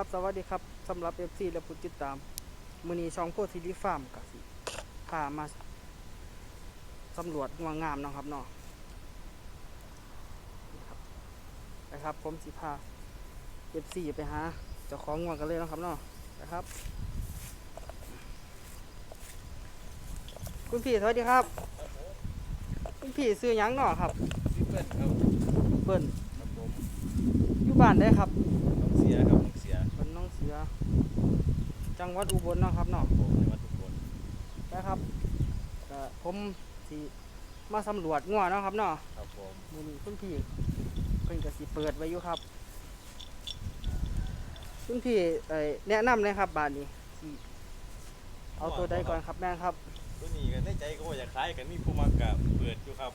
ครับสวัสดีครับสำหรับ FC และผู้ติดตามมือนี้ช่องโพธิลิฟาร์มกับสิพามาสำรวจงัวงามเนาะครับเนาะนี่ครับนะครับผมสิพา FC ไปหาเจ้าของงัวกันเลยเนาะครับเนาะนะครับ คุณพี่สวัสดีครับ คุณพี่ซื้อหยังเนาะครับซิเปิลครับเบิ้ลครับผมอยู่บ้านได้ครับน้องเสียครับน้องเสีย บ้านน้องเสือ จังหวัดอุบลเนาะครับเนาะผมในวัดทุกคนนะครับก็ผมสิมาสำรวจงัวเนาะครับเนาะครับผมมือนี้คุณพี่เพิ่นก็สิเปิดไว้อยู่ครับคุณพี่เอ่อแนะนำเลยครับบาทนี้สิเอาตัวใดก่อนครับแม่ครับตัวนี้กันในใจก็ว่าอยากขายกันมีผู้มากะเปิดอยู่ครับ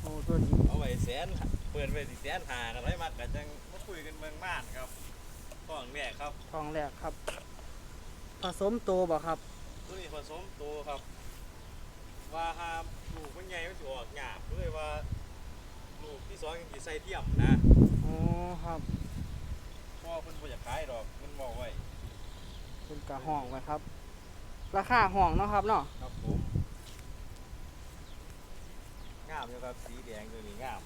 โอ้ตัวนี้เอาไว้แสนเปิดไว้สิแสนหากันไว้มากกันจังมาคุยกันเมืองม่านครับข้องแรกครับทองแรกครับ ผสมโตบ่ครับ ตัวนี้ผสมโตครับ ว่าหามลูกมันใหญ่มันสิออกหยาบเลยว่าลูกที่สองยังสิใส่เทียมนะอ๋อครับเพราะว่าเพิ่นบ่อยากขายดอกมันบอกไว้เป็นกระห้องไว้ครับ ราคาห้องเนาะครับเนาะ ครับผมงามอยู่ครับสีแดงตัวนี้งาม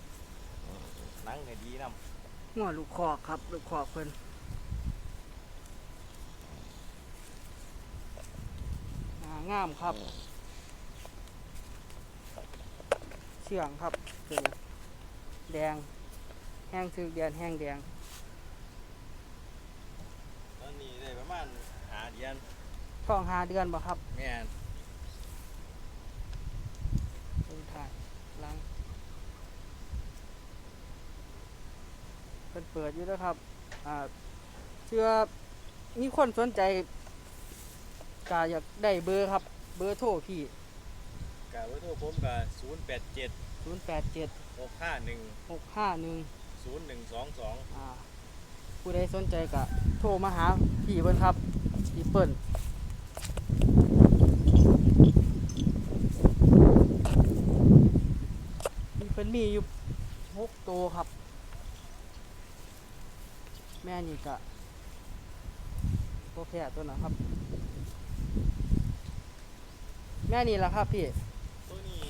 หนังให้ดีนำหัวลูกคอกครับ ลูกคอกเพิ่นางามครับ เชื่องครับตัวนี้แดง แห้งซึกแดนแห้งแดง ตอนนี้ได้ประมาณหาเดือนท้องหาเดือนบ่ครับแม่นเป็นถ่ายหลังเป็นเปิดอยู่แล้วครับอ่าเชื่อมีคนสนใจ กาอยากได้เบอร์ครับ เบอร์โทรพี่ กะว่าโทรผมกะ087 0 8 7 651 6 5 1 0122อ่าผู้ใดสนใจก็โทรมาหาพี่เปิ้นครับพี่เปิ้นพี่เปิ้นมีอยู่หกตัวครับ แม่นี่ก็ตัวแพร่ตัวนะครับ แม่นี่ละครับพี่ ตัวนี้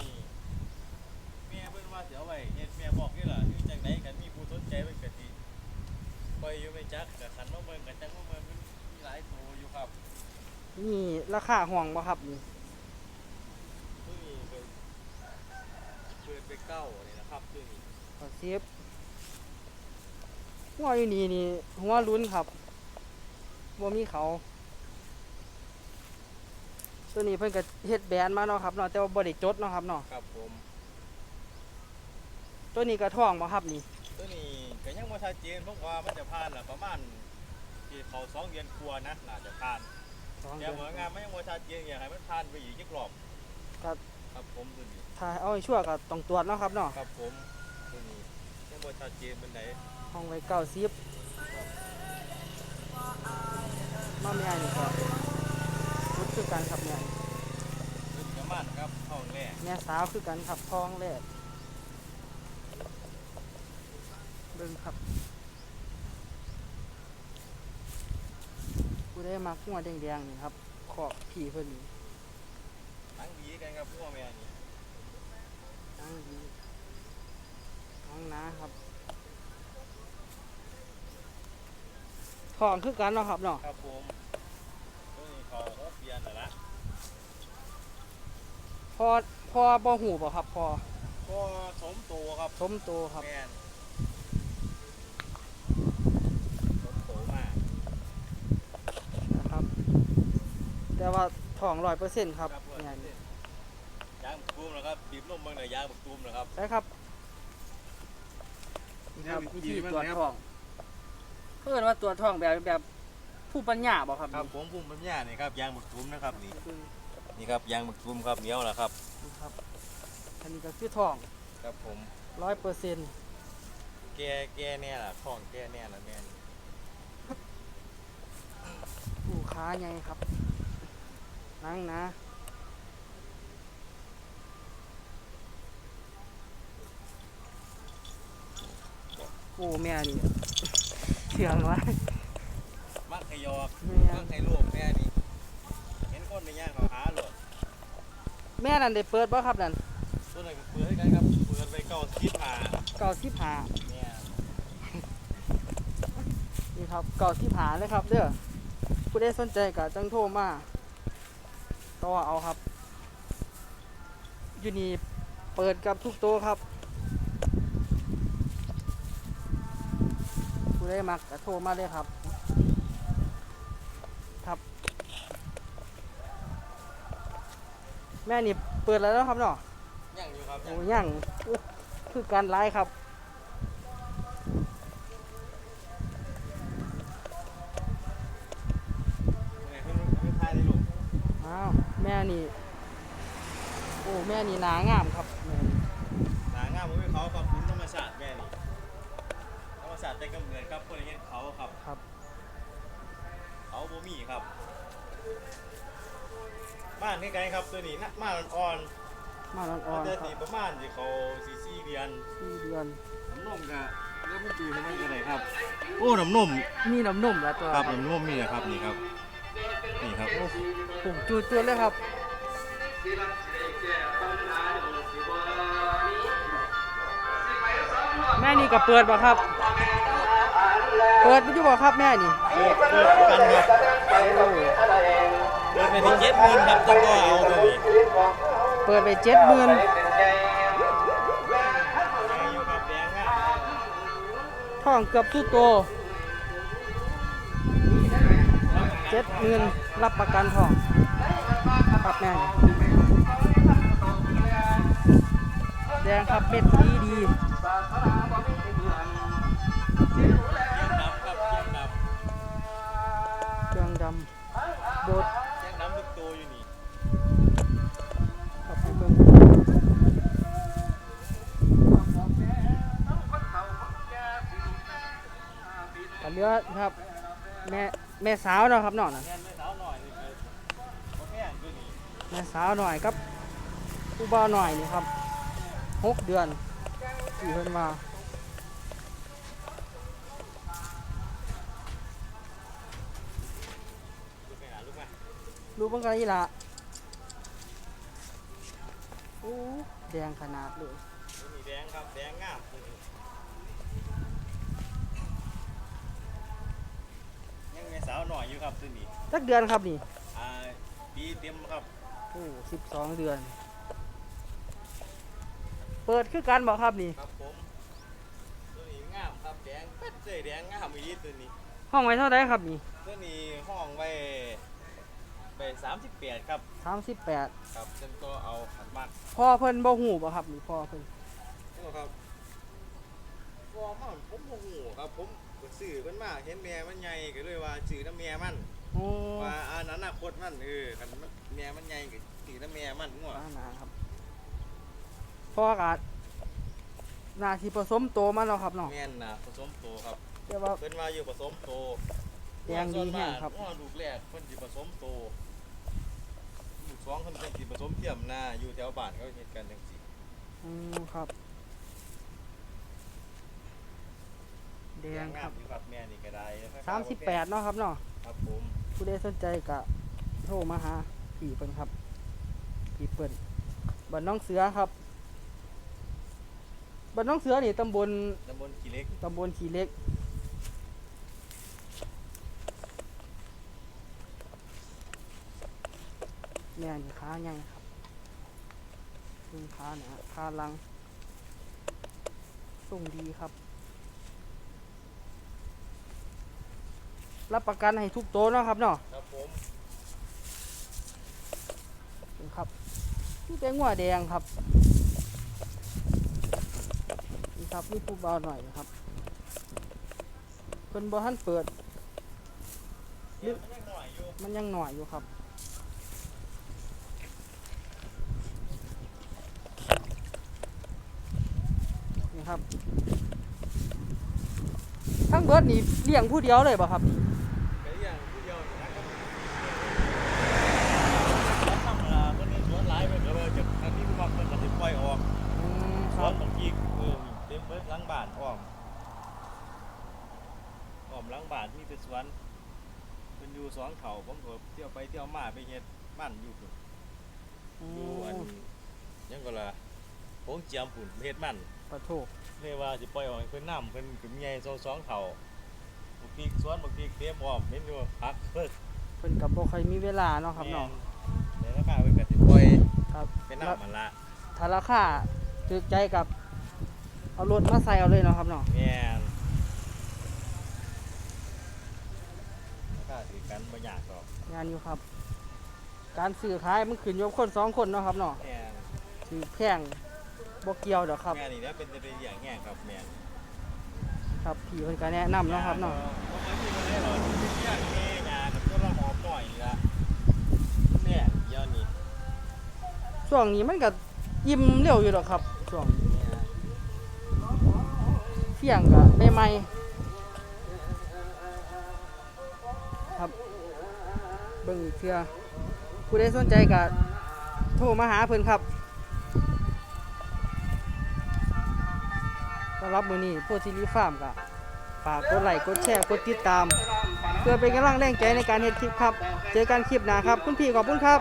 แม่เพิ่นว่าสิเอาไว้เฮ็ดแม่บอกนี่ล่ะคือจังไดกันมีผู้สนใจเพิ่นก็สิปล่อยอยู่ไม่จักก็คันมาเบิ่งกันจังมาเบิ่งมันมีหลายโตอยู่ครับนี่ราคาห่วงบ่ครับนี่ตัวนี้เปิดเปิดไปเก้านี่นะครับตัวนี้ขอเซฟหัวอยู่นี่นี่หัวลุ้นครับบ่มีเขา ตัวนี้เพิ่นก็เฮ็ดแบรนด์มาเนาะครับเนาะแต่ว่าบ่ได้จดเนาะครับเนาะครับผม ตัวนี้ก็ท่องบ่ครับนี่ ตัวนี้ก็ยังบ่ชัดเจนเพราะว่ามันจะผ่านละประมาณที่เขาสองเดือนกว่านะน่าจะผ่านสองแต่เดือนเหมือนงานไม่ยังบ่ชัดเจนอยากให้มันผ่านไปอีกจักรอบครับ ครับผมตัวนี้ถ้าเอาให้ชั่วก็ต้องตรวจเนาะครับเนาะครับผมตัวนี้ยังบ่ชัดเจนเป็นไหนห้องไว้เก้าสิบมาแม่นี่ก็รุดคือ กันครับแม่เป็นประมาณครับห้องแรกแม่สาวคือกันครับท้องแรกเบิ่งครับผู้ได้มักหัวแดงๆนี่ครับ ขอบผีเพิ่นนี่ทั้งดีกันครับพวกแม่นี่ตั้งดีตั้งหนะครับทองคือกันเนาะครับเนาะครับผมตัวนี้เขาหกเดือนแล้วละ พอพอบ่หูบ่ครับพอก็สมโตครับสมโตครับแม่นสมโตมากนะครับ แต่ว่าทองร้อยเปอร์เซ็นต์ครับครับเนี่ยยางบักตูมนะครับบีบนมเบิ่งเลยยางบักตูมนะครับใช่ครับนี่ครับเนี่ยวิธีวิธีมันตรวจครับทองเพื่อนว่าตรวจทองแบบแบบผู้ปัญญาบ่ครับครับผมภูมิปัญญานี่ครับยางบักตูมนะครับนี่คือ นี่ครับยางบักตูมครับเหนียวแล้วครับนี่ครับ อันนี้ก็คือทองครับผมร้อยเปอร์เซ็นต์แกแกเนี่ยล่ะท้องแกเนี่ยล่ะแม่นผู้ค้าไงครับ นั่งนะ โอ้แม่นี่เชื่องวะหยอกแม่เพิ่งให้ลูกแม่นี่ เห็นคนในย่างเขาหาโหลดแม่นั่นได้เปิดบ่ครับนั่นตัวนั้นก็เปิดให้กันครับเปิดไปเก้าสิบห้าเก้าสิบห้าเนี่ยนี่ครับเก้าสิบห้าเลยครับเด้อผู้ใดสนใจก็จังโทรมาต่อเอาครับ อยู่นี่เปิดกับทุกโต๊ะครับผู้ใดมักก็โทรมาเลยครับครับ แม่นี่เปิดแล้วเนาะครับเนาะย่างอยู่ครับโอ้ยังอุ๊ยคือการไล่ครับเนี่ยเพิ่งเพิ่งทายได้ลูกอ้าวแม่นี่ โอ้แม่นี่หนางามครับแม่นี่หางามมือเขาครับคุณธรรมชาติแม่นี่ธรรมชาติแต่กำเนิดครับคนเห็นเขาครับครับเขา บ่มีครับ บ้านใกล้ๆครับตัวนี้นะบ้านอ่อนมาอ่ๆอนแต่ๆครัสีบประมาณที่เขาสี่สี่เดือนสี่เดือน น้ำนมก็เริ่มมันดูน้ำมันกันเลยครับ โอ้น้ำนมมีน้ำนุ่มแล้วตัวครับน้ำนมนี่นะครับนี่ครับ นี่ครับโอ้ผมจูดตัวเลยครับแม่นี่ก็เปิดบ่ครับ เปิดไม่อยู่บ่ครับแม่นี่เปิดเปิดกันครับโอ้เปิดไปที่เจ็ดหมื่นครับจังก็เอาตัวนี้เปิดไปเจ็ดหมื่นแดงอยู่ครับแดงงามท่องเกือบทุกโตเจ็ดหมื่นรับประกันท่องครับแม่นี่แดงครับเป็ดดีดี รือครับ แม่แม่สาวเนาะครับนาะน่ะแม่นไม่สาวหน่อยนี่คือบ่แพงนี้แม่สาวหน่อยครับผู้บ่าวหน่อยนี่ครับหกเดือนสี่เพิ่นมาลูกไปหาลูกมารู้เบิ่งกันอีหละโอ้แดงขนาดเลยมีแดงครับแดงงามตัวนี้ยั สาวหน่อยอยู่ครับตัวนี้จักเดือนครับนี่อ่าปีเต็มครับโอ้สิบสองเดือน เปิดคือกันบอกครับนี่ ครับผมตัวนี้งามครับแดงเป็ดเลยแดงงามอีกตัวนี้ ห้องไว้เท่าไรครับนี่ตัวนี้ห้องไว้ไปสามสิบแปดครับสามสิบแปดครับจนก็เอาขันมากพ่อเพิ่นบ่หูบ่ครับนี่พ่อเพิ่นนี่ครับ วอมันผมโมโหครับผมก็ซื้อมันมาเห็นแม่มันใหญ่ก็เลยว่าซื้อน้ำแม่มันโอ้ว่าอันนั้นอนาคตมันเออคันมันแม่มันใหญ่ก็ซื้อน้ำแม่มันง่วป้านาครับพ่อกัดนาทีผสมโตมาแล้วครับเนาะแม่นนะผสมโตครับแต่ว่า เพิ่นว่าอยู่ผสมโตแดงดีแห้งครับว่าลูกแรกเพิ่นสิผสมโตลูกสองเพิ่นเป็นสิผสมเทียมหน้าอยู่แถวบ้านเขาเฮ็ดกันจังซี่อืมครับ แดงครับอยู่ครับแม่นี่ก็ได้สามสิบแปดเนาะครับเนาะครับผมผู้ใดสนใจก็โทรมาหาพี่เปิ้นครับพี่เปิ้นบ้านน้องเสือครับบ้านน้องเสือนี่ตำบลตำบลขี้เหล็กตำบลขีเล็กแม่นี่ขาใหญ่ครับซึ่งขาเนี่ยขาหลังส่งดีครับ รับประกันให้ทุกโตเนาะครับเนาะครับผมนะครับนี่เป็นหัวแดงครับนี่ครับนี่ผู้เบาหน่อยนะครับเพิ่นบ่ทันเปิดมันยังหน่อยอยู่มันยังหน่อยอยู่ครับนี่ครับทั้งเบิดนี่เลี้ยงผู้เดียวเลยป่ะครับ ก็เลี้ยงผู้เดียวนะครับแล้วทำเวลาเพิ่นนี่สวนหลายเพิ่นก็เลยจะอันนี้ผู้มักเพิ่นก็สิปล่อยออก อืม ส ค ว รั น บ บางทีเออ เต็มเบิดหลังบ้านอ้อมอ้อมหลังบ้านมีแต่สวนเป็นอยู่สองเถาผมก็เที่ยวไปเที่ยวมาไปเฮ็ดบ้านอยู่พุ่นอยู่อันยังก็ล่ะโงเจียมพุ่นไปเฮ็ดมันปะโถเลยว่าสิปล่อยออกให้เพิ่นน้ำเพิ่นขึ้นใหญ่สองสองเถาบักพริกสวนบักพริกเตรียมออมเห็นอยู่พักเพิ่นเพิ่นก็บ่ค่อยมีเวลาเนาะครับเนาะแม่นในราคาเพิ่นก็สิปล่อยครับเป็นน้ำมันละถ้าราคาถูกใจกับ เอารถมาใส่เอาเลยเนาะครับเนาะแม่นราคาถือกันบ่ยากหรอกงานอยู่ครับ การซื้อขายมันขึ้นอยู่กับคนสองคนเนาะครับเนาะแม่นถือแพงบ่เกี่ยวดอกครับ แม่นี่นะเป็นจะเป็นอย่างแง่ครับแม่นครับพี่เพิ่นก็แนะนำเนาะครับเนาะบ่มาที่บ่ได้หรอกเป็นอย่างแม่ยากับตัวละหอมหน่อยนี่ละแม่เดี๋ยวนี้ช่วงนี้มันก็ยิ้มเร็วอยู่ดอกครับช่วงนี้ เที่ยงก็ใหม่ๆครับ เบิ่งเทื่อผู้ใดสนใจก็โทรมาหาเพิ่นครับสำหรับมือนี้โพธิลีฟาร์มก็ฝากกดไลค์กดแชร์กดติดตาม เพื่อเป็นกำลังแรงใจในการเฮ็ดคลิปครับ เจอกันคลิปหน้าครับ คุณพี่ขอบคุณครับ